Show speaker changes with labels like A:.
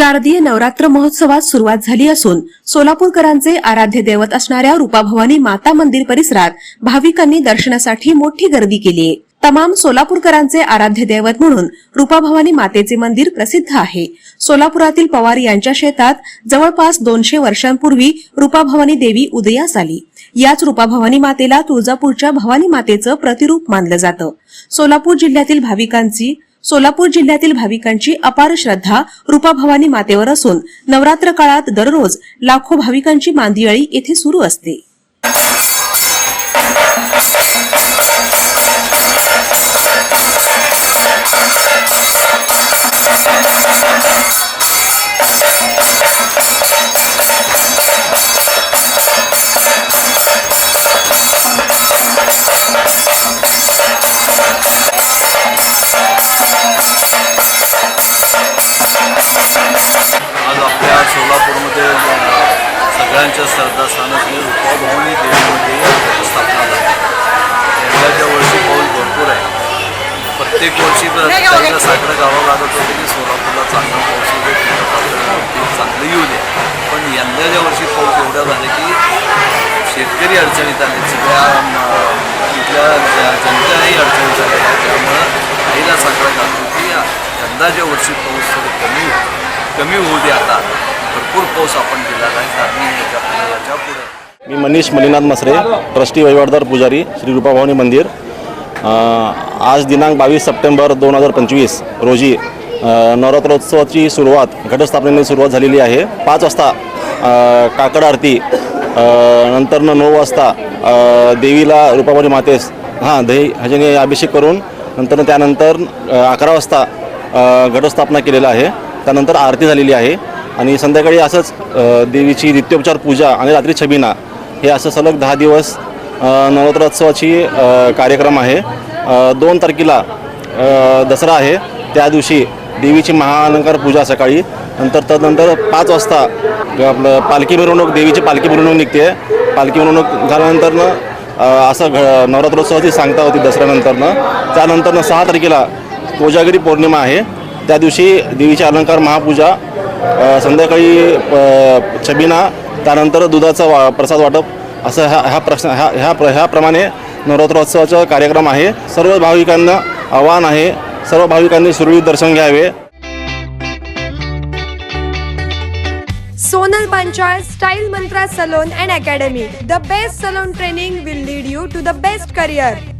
A: शारदीय नवरात्र महोत्सवात सुरुवात झाली असून सोलापूरकरांचे आराध्य दैवत असणाऱ्या रूपाभवानी माता मंदिर परिसरात भाविकांनी दर्शनासाठी मोठी गर्दी केली. आहे तमाम सोलापूरकरांचे आराध्य दैवत म्हणून रूपाभवानी मातेचे मंदिर प्रसिद्ध आहे. सोलापुरातील पवार यांच्या शेतात जवळपास दोनशे वर्षांपूर्वी रूपाभवानी देवी उदयास आली. याच रूपाभवानी मातेला तुळजापूरच्या भवानी मातेचं प्रतिरूप मानलं जातं. सोलापूर जिल्ह्यातील भाविकांची सोलापूर जिल्ह्यातील भाविकांची अपार श्रद्धा रूपाभवानी मातेवर असून नवरात्र काळात दररोज लाखो भाविकांची मांदियाळी येथे सुरू असते.
B: सगळ्यांच्या श्रद्धास्थान असलेली रूपाभवानी देवीमध्ये स्थापना झाली यंदाच्या वर्षी पाऊस भरपूर आहे. प्रत्येक वर्षी त्याला साकडं गावं लागत होते की सोलापूरला चांगला पाऊस पीक चांगलं येऊ दे. पण यंदाच्या वर्षी पाऊस एवढा झाला की शेतकरी अडचणीत आले सगळ्या इथल्या ज- जनताही अडचणीत आल्या. त्यामुळं आईला साकडं घालतो की यंदाच्या वर्षी पाऊस थोडं कमी होतो. कमी होऊ दे आता. भरपूर पाऊस आपण दिलेला आहे कारण याच्यापुढे
C: मी मनीष मलिनाथ मसरे ट्रस्टी वहिवाटदार पुजारी श्री रूपाभवानी मंदिर. आज दिनांक बावीस सप्टेंबर दोन हजार पंचवीस रोजी नवरात्रोत्सवाची सुरुवात घटस्थापनेने सुरुवात झालेली आहे. पाच वाजता काकड आरती नंतर नंतरनं नऊ वाजता देवीला रूपाभवानी मातेस हां दही ह्याच्याने अभिषेक करून नंतर त्यानंतर अकरा वाजता घटस्थापना केलेला आहे. त्यानंतर आरती झालेली आहे. आणि संध्याकाळी असंच देवीची नित्योपचार पूजा आणि रात्री छबिना हे असं सलग दहा दिवस नवरात्रोत्सवाची कार्यक्रम आहे. दोन तारखेला दसरा आहे. त्या दिवशी देवीची महाअलंकार पूजा सकाळी. नंतर तदनंतर पाच वाजता आपलं पालखी मिरवणूक देवीची पालखी मिरवणूक निघते. पालखी मिरवणूक झाल्यानंतरनं असं घ नवरात्रोत्सवाची सांगता होती दसऱ्यानंतरनं. त्यानंतरनं सहा तारखेला कोजागिरी पौर्णिमा आहे. त्या दिवशी देवीचे अलंकार महापूजा संध्याकाळी छबिना त्यानंतर दुधाचा वा प्रसाद वाटप असं ह्या ह्या प्रश्न ह्या ह्या प्र ह्याप्रमाणे नवरात्रोत्सवाचा कार्यक्रम आहे. सर्व भाविकांना आव्हान आहे. सर्व भाविकांनी सुरळीत दर्शन घ्यावे.
D: Sonal Panchal style mantra salon and academy. The best salon training will lead you to the best career